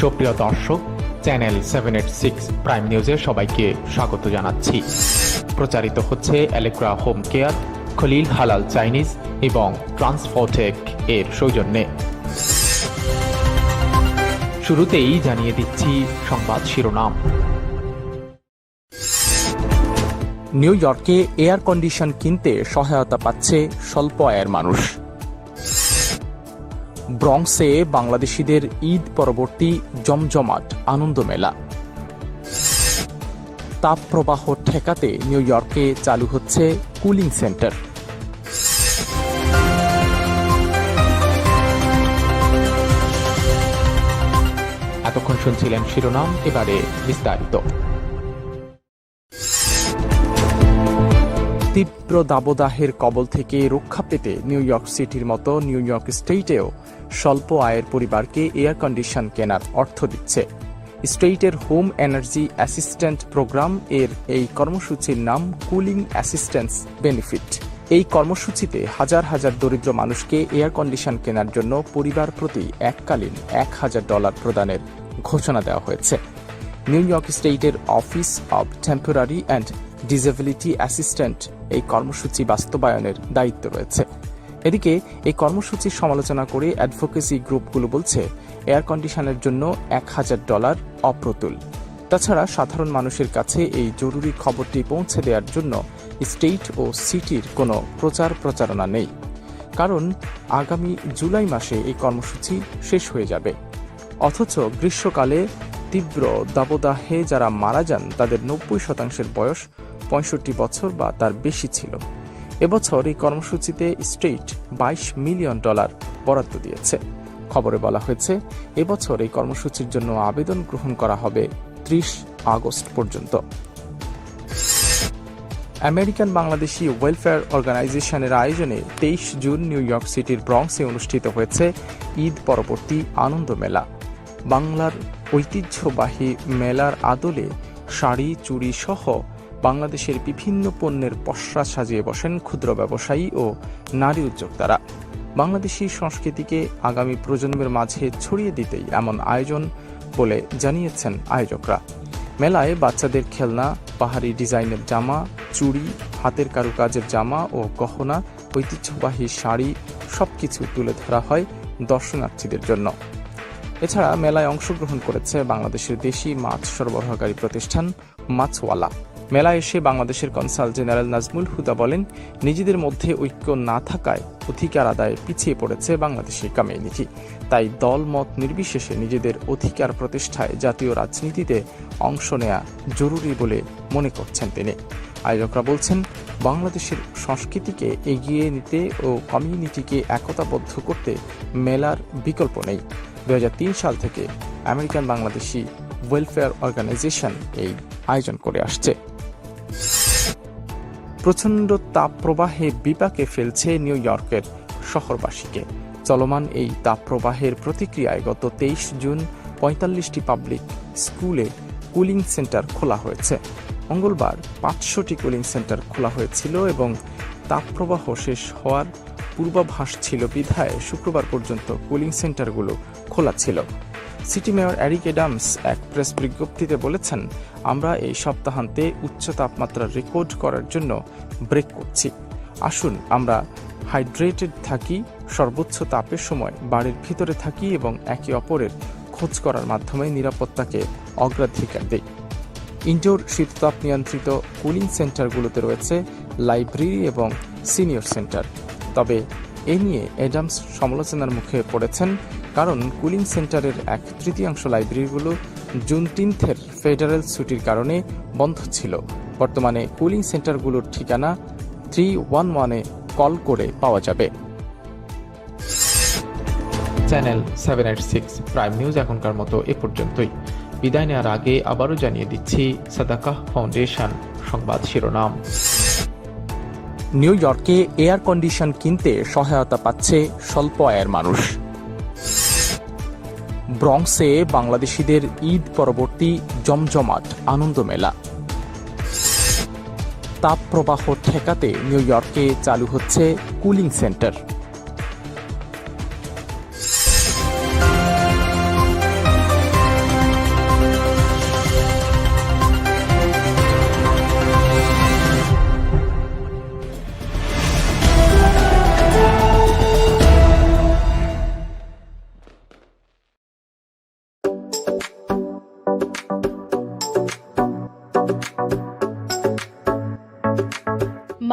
সুপ্রিয় দর্শক, channel seven eight six prime নিউজে সবাইকে স্বাগত জানাচ্ছি। প্রচারিত হচ্ছে অ্যালেক্রা হোম কেয়ার খলিল হালাল চাইনিজ এবং ট্রান্সফোটেক এর সৌজন্যে। শুরুতেই জানিয়ে দিচ্ছি সংবাদ শিরোনাম। নিউ ইয়র্কে এয়ার কন্ডিশন কিনতে সহায়তা পাচ্ছে স্বল্প আয়ের মানুষ। ব্রঙ্কসে বাংলাদেশিদের ঈদ পরবর্তী জমজমাট আনন্দ মেলা তাপপ্রবাহ ঠেকাতে নিউ ইয়র্কে চালু হচ্ছে কুলিং সেন্টার। এতক্ষণ শুনছিলেন শিরোনাম, এবারে বিস্তারিত। তীব্র দাবদাহের কবল থেকে রক্ষা পেতে নিউ ইয়র্ক সিটির মতো নিউ ইয়র্ক স্টেটেও স্বল্প আয়ের পরিবারকে এয়ার কন্ডিশন কেনার অর্থ দিচ্ছে। স্টেটের হোম এনার্জি অ্যাসিস্ট্যান্ট প্রোগ্রাম এর এই কর্মসূচির নাম কুলিং অ্যাসিস্ট্যান্স বেনিফিট। এই কর্মসূচিতে হাজার হাজার দরিদ্র মানুষকে এয়ার কন্ডিশন কেনার জন্য পরিবার প্রতি এককালীন এক হাজার ডলার প্রদানের ঘোষণা দেওয়া হয়েছে। নিউ ইয়র্ক স্টেটের office of temporary and disability assistant এই কর্মসূচি বাস্তবায়নের দায়িত্ব রয়েছে। এদিকে, এই কর্মসূচির সমালোচনা করে অ্যাডভোকেসি গ্রুপগুলো বলছে, এয়ার কন্ডিশনের জন্য এক হাজার ডলার অপ্রতুল। তাছাড়া সাধারণ মানুষের কাছে এই জরুরি খবরটি পৌঁছে দেওয়ার জন্য স্টেট ও সিটির কোনো প্রচার প্রচারণা নেই। কারণ, আগামী জুলাই মাসে এই কর্মসূচি শেষ হয়ে যাবে। অথচ গ্রীষ্মকালে তীব্র দাবদাহে যারা মারা যান, তাদের নব্বই শতাংশের বয়স পঁয়ষট্টি বছর বা তার বেশি ছিল। এবছর এই কর্মসূচিতে স্টেট বাইশ মিলিয়ন ডলার বরাদ্দ দিয়েছে। খবরে বলা হয়েছে, এবছর এই কর্মসূচির জন্য আবেদন গ্রহণ করা হবে ত্রিশ আগস্ট পর্যন্ত। আমেরিকান বাংলাদেশি ওয়েলফেয়ার অর্গানাইজেশনের আয়োজনে তেইশ জুন নিউ ইয়র্ক সিটির ব্রংসে অনুষ্ঠিত হয়েছে ঈদ পরবর্তী আনন্দ মেলা। বাংলার ঐতিহ্যবাহী মেলার আদলে শাড়ি, চুড়ি সহ বাংলাদেশের বিভিন্ন পণ্যের পসরা সাজিয়ে বসেন ক্ষুদ্র ব্যবসায়ী ও নারী উদ্যোক্তারা। বাংলাদেশি সংস্কৃতিকে আগামী প্রজন্মের মাঝে ছড়িয়ে দিতেই এমন আয়োজন বলে জানিয়েছেন আয়োজকরা। মেলায় বাচ্চাদের খেলনা, পাহাড়ি ডিজাইনের জামা, চুড়ি, হাতের কারুকাজের জামা ও গহনা, ঐতিহ্যবাহী শাড়ি সবকিছু তুলে ধরা হয় দর্শনার্থীদের জন্য। এছাড়া মেলায় অংশগ্রহণ করেছে বাংলাদেশের দেশি মাছ সরবরাহকারী প্রতিষ্ঠান মাছওয়ালা। মেলায় এসে বাংলাদেশের কনসাল জেনারেল নাজমুল হুদা বলেন, নিজেদের মধ্যে ঐক্য না থাকায় অধিকার আদায়ে পিছিয়ে পড়েছে বাংলাদেশি কমিউনিটি। তাই দল মত নির্বিশেষে নিজেদের অধিকার প্রতিষ্ঠায় জাতীয় রাজনীতিতে অংশ নেওয়া জরুরি বলে মনে করছেন তিনি। আয়োজকরা বলছেন, বাংলাদেশের সংস্কৃতিকে এগিয়ে নিতে ও কমিউনিটিকে একতাবদ্ধ করতে মেলার বিকল্প নেই। দু হাজার তিন সাল থেকে আমেরিকান বাংলাদেশি ওয়েলফেয়ার অর্গানাইজেশন এই আয়োজন করে আসছে। প্রচণ্ড তাপপ্রবাহে বিপাকে ফেলছে নিউ ইয়র্কের শহরবাসীকে। চলমান এই তাপপ্রবাহের প্রতিক্রিয়ায় গত তেইশ জুন পঁয়তাল্লিশটি পাবলিক স্কুলে কুলিং সেন্টার খোলা হয়েছে। মঙ্গলবার পাঁচশোটি কুলিং সেন্টার খোলা হয়েছিল এবং তাপপ্রবাহ শেষ হওয়ার পূর্বাভাস ছিল বিধায় শুক্রবার পর্যন্ত কুলিং সেন্টারগুলো খোলা ছিল। সিটি মেয়র অ্যারিক এডামস এক প্রেস বিজ্ঞপ্তিতে বলেছেন, আমরা এই সপ্তাহান্তে উচ্চ তাপমাত্রা রেকর্ড করার জন্য ব্রেক করছি। আসুন, আমরা হাইড্রেটেড থাকি, সর্বোচ্চ তাপের সময় বাড়ির ভিতরে থাকি এবং একে অপরের খোঁজ করার মাধ্যমে নিরাপত্তাকে অগ্রাধিকার দিই। ইনডোর শীততাপ নিয়ন্ত্রিত কুলিং সেন্টারগুলোতে রয়েছে লাইব্রেরি এবং সিনিয়র সেন্টার। তবে এ নিয়ে অ্যাডামস সমালোচনার মুখে পড়েছেন কারণ কুলিং সেন্টারের এক তৃতীয়াংশ লাইব্রেরিগুলো জুন তিনথের ফেডারেল ছুটির কারণে বন্ধ ছিল। বর্তমানে কুলিং সেন্টারগুলোর ঠিকানা থ্রি ওয়ান ওয়ানে কল করে পাওয়া যাবে। Channel seven eight six prime news এখনকার মতো এ পর্যন্তই। বিদায় নেওয়ার আগে আবারও জানিয়ে দিচ্ছি সাদাকাহ ফাউন্ডেশন, সংবাদ শিরোনাম। নিউ ইয়র্কে এয়ার কন্ডিশন কিনতে সহায়তা পাচ্ছে স্বল্প আয়ের মানুষ। ব্রঙ্কসে বাংলাদেশিদের ঈদ পরবর্তী জমজমাট আনন্দ মেলা তাপপ্রবাহ ঠেকাতে নিউ ইয়র্কে চালু হচ্ছে কুলিং সেন্টার।